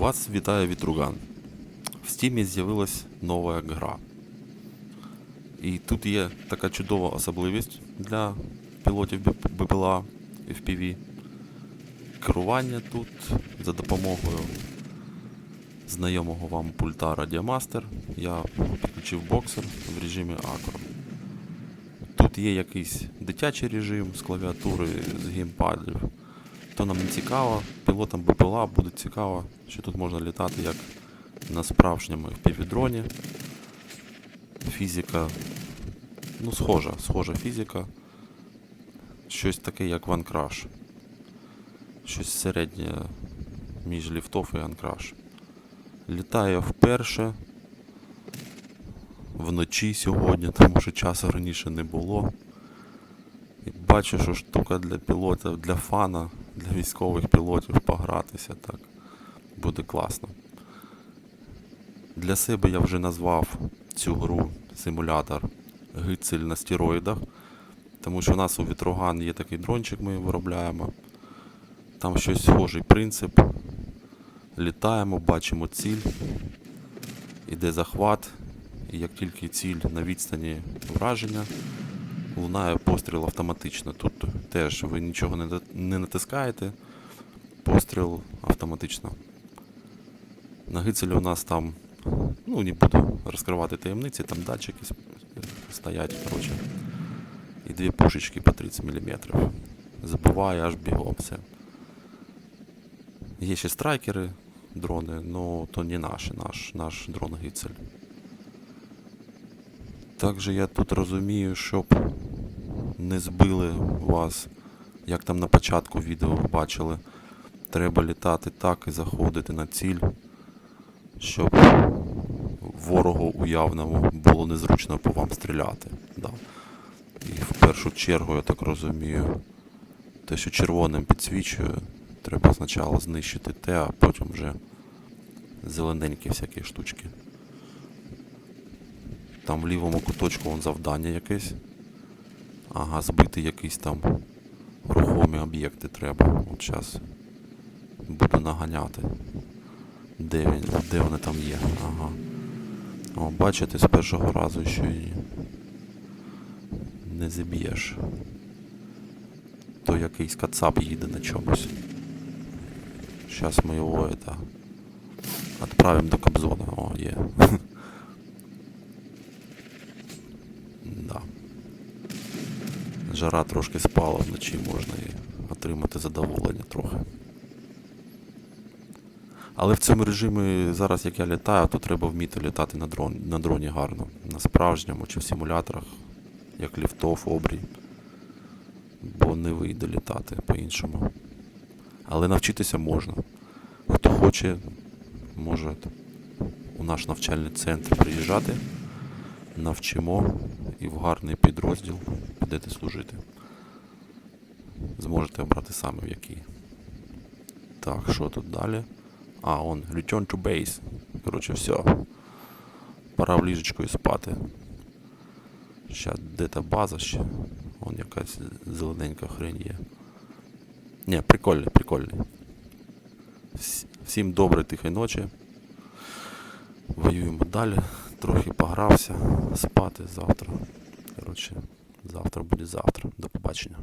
Вас вітає Вітруган. В стімі з'явилась нова гра. І тут є така чудова особливість для пілотів БПЛА FPV. Керування тут за допомогою знайомого вам пульта Radiomaster. Я підключив боксер в режимі акро. Тут є якийсь дитячий режим з клавіатури, з геймпадів. То нам не цікаво, пілотам БПЛА буде цікаво, що тут можна літати як на справжньому FPV-дроні. Фізика, ну, схожа, схожа фізика. Щось таке, як в Ancrash. Щось середнє між ліфтов і Ancrash. Літаю вперше. Вночі сьогодні, тому що часу раніше не було. І бачу, що штука для пілотів, для фана, для військових пілотів погратися так. Буде класно. Для себе я вже назвав цю гру симулятор Гицель на стероїдах. Тому що у нас у Вітруган є такий дрончик, ми виробляємо. Там щось схожий принцип. Літаємо, бачимо ціль, іде захват, і як тільки ціль на відстані враження, лунає постріл автоматично. Тут теж ви нічого не, не натискаєте, постріл автоматично. На гицелі у нас там, ну не буду розкривати таємниці, там датчики стоять, коротше. І дві пушечки по 30 мм. Забиває аж бігом все. Є ще страйкери, дрони, ну то не наші, наш, наш дрон гицель. Також я тут розумію, щоб не збили вас, як там на початку відео бачили, треба літати так і заходити на ціль, щоб ворогу уявному було незручно по вам стріляти. Да. І в першу чергу, я так розумію, те, що червоним підсвічує, треба спочатку знищити те, а потім вже зелененькі всякі штучки. Там в лівому куточку вон завдання якесь. Ага, збити якісь там рухомі об'єкти треба. От зараз буду наганяти. Де, де вони там є? Ага. О, бачите, з першого разу ще й не заб'єш. То якийсь кацап їде на чомусь. Зараз ми його это, відправимо до Кобзона. О, є. Да. Жара трошки спала вночі, можна і отримати задоволення трохи. Але в цьому режимі зараз, як я літаю, то треба вміти літати на, дрон, на дроні гарно. На справжньому чи в симуляторах, як ліфтов, обрій. Бо не вийде літати по-іншому. Але навчитися можна. Хто хоче, може у наш навчальний центр приїжджати, навчимо і в гарний підрозділ підете служити. Зможете обрати саме в який. Так, що тут далі? А, он, return to base. Коротше, все. Пора в ліжечко і спати. Ща де та база ще. Вон якась зелененька хрень є. Ні, прикольний, прикольний. Всім доброї тихої ночі. Воюємо далі. Трохи погрався. Спати завтра. Коротше, завтра буде завтра. До побачення.